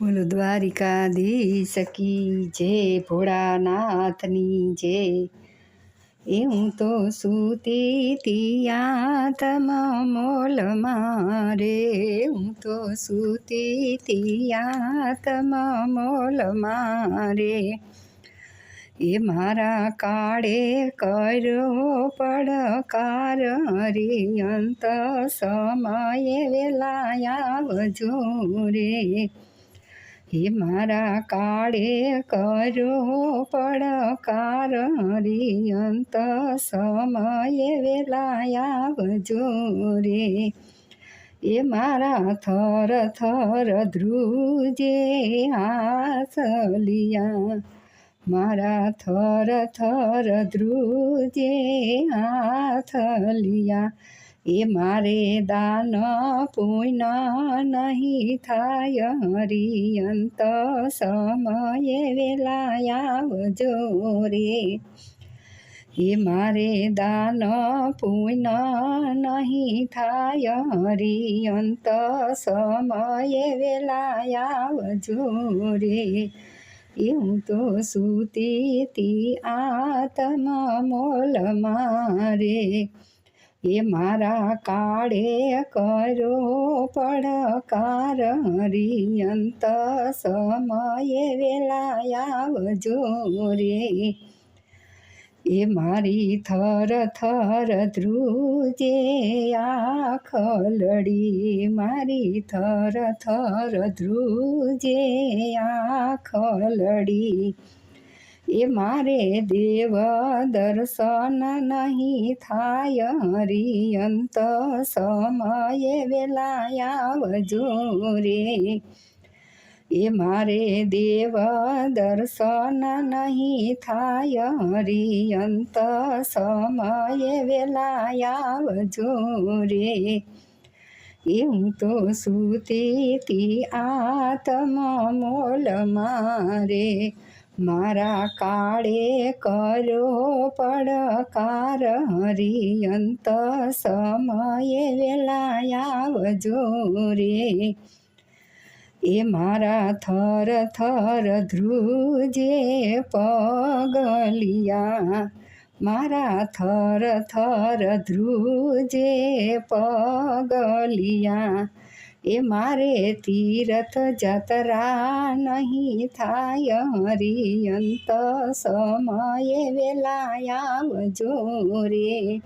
બોલો, દ્વારિકાધીશ કી જય ભોળાનાથની જય એ હું તો સૂતી તિયા તમ મારે હું તો સૂતી તિયા તમ મારે એ મારા કાળે કર્યો પડકાર હરિયંત સમયે વેલાયા આવજો રે. હે મારા કાળે કરો પડકાર અંત સમયે વેલાયા આવજો રે. એ મારા થર થર ધ્રુજે આસલિયા મારા થર થર ધ્રુજે હાથલિયા એ મારે દાન પુણ્ય નહીં થાય, હરિયંત સમયે વેલાયાવજો રે. એ મારે દાન પુણ્ય નહીં થાય, હરિયંત સમયે વેલાયાવજો રે. એવું તો સુતી આત્મ મોલ મારે. એ મારા કાળે કરો પડકાર હરિયંત સમયે વેલાયાવજો રે. એ મારી થર થર ધ્રુજે આખલડી મારી થર થર ધ્રુજે આખલડી એ મારે દેવ દર્શન નહીં થાય. હરિયંત સમયે વેલાયાવજો રે. એ મારે દેવ દર્શન નહીં થાય. હરિયંત સમયે વેલાયાવજો રે. એ હું તો સુતી આત્મ મોલ મારે. મારા કાળે કર્યો પડકાર હરિયંત સમયે વેલાયાવજો રે. એ મારા થર થર ધ્રુજે પગલિયા. મારા થર થર ધ્રુજે પગલિયા. એ મારે તીરથ જતરા નહીં થાય. હરિયંત સમયે વેલાયાવજો રે.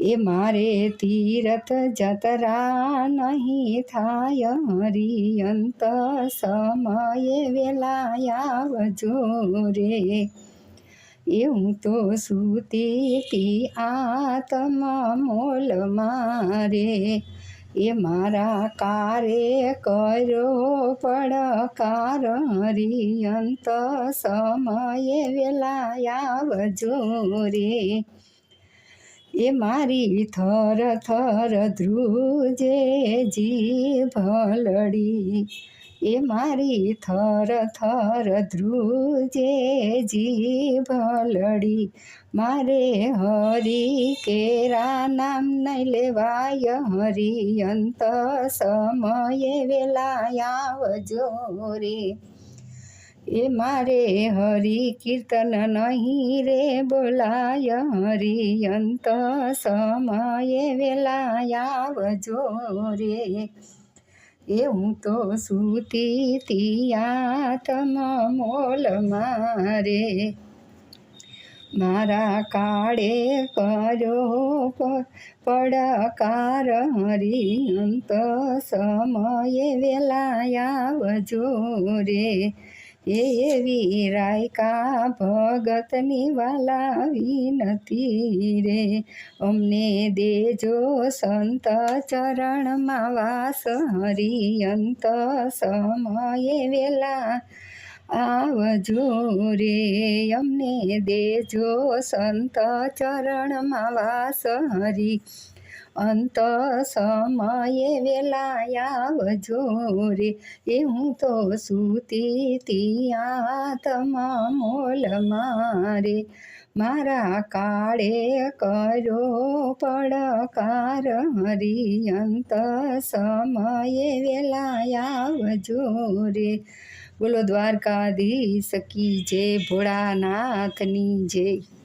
એ મારે તીરથ જતરા નહીં થાય. હરિયંત સમયે વેલાયાવજો રે. એ હું તો સૂતી આત્મ મોલ મારે. એ મારા કારે કર્યો પડકાર અંત સમયે વેલાયાવજો રે. એ મારી થર થર ધ્રુજે જીભલડી એ મારી થર થર ધ્રુજે જીભલડી. મારે હરી કેરા નામ નહીં લેવાય હરિયંત સમયે વેલાયાવજો રે. એ મારે હરિ કીર્તન નહીં રે બોલાય હરિયંત સમયે વેલાયાવજો રે. એ હું તો સૂતી તિયા તમ મોલ મારે. મારા કાળે કર્યો પડકાર હરિયંત સમયે વેલાયાવજો રે. એવી રાયકા ભગતની વાલા વિનતી રે. અમને દેજો સંત ચરણમાં વાસ હરિયંત સમયે વેલા આવજો રે. અમને દેજો સંત ચરણમાં વાસ હરી અંત સમયે વેલાયાવજો રે. એ તો સૂતી તિયા તમા મોલ મારે. મારા કાળે કરો પડકાર હરિયંત સમયે વેલાયા વજો રે. બોલો દ્વારકાધીશ કી જે ભોળાનાથની જય.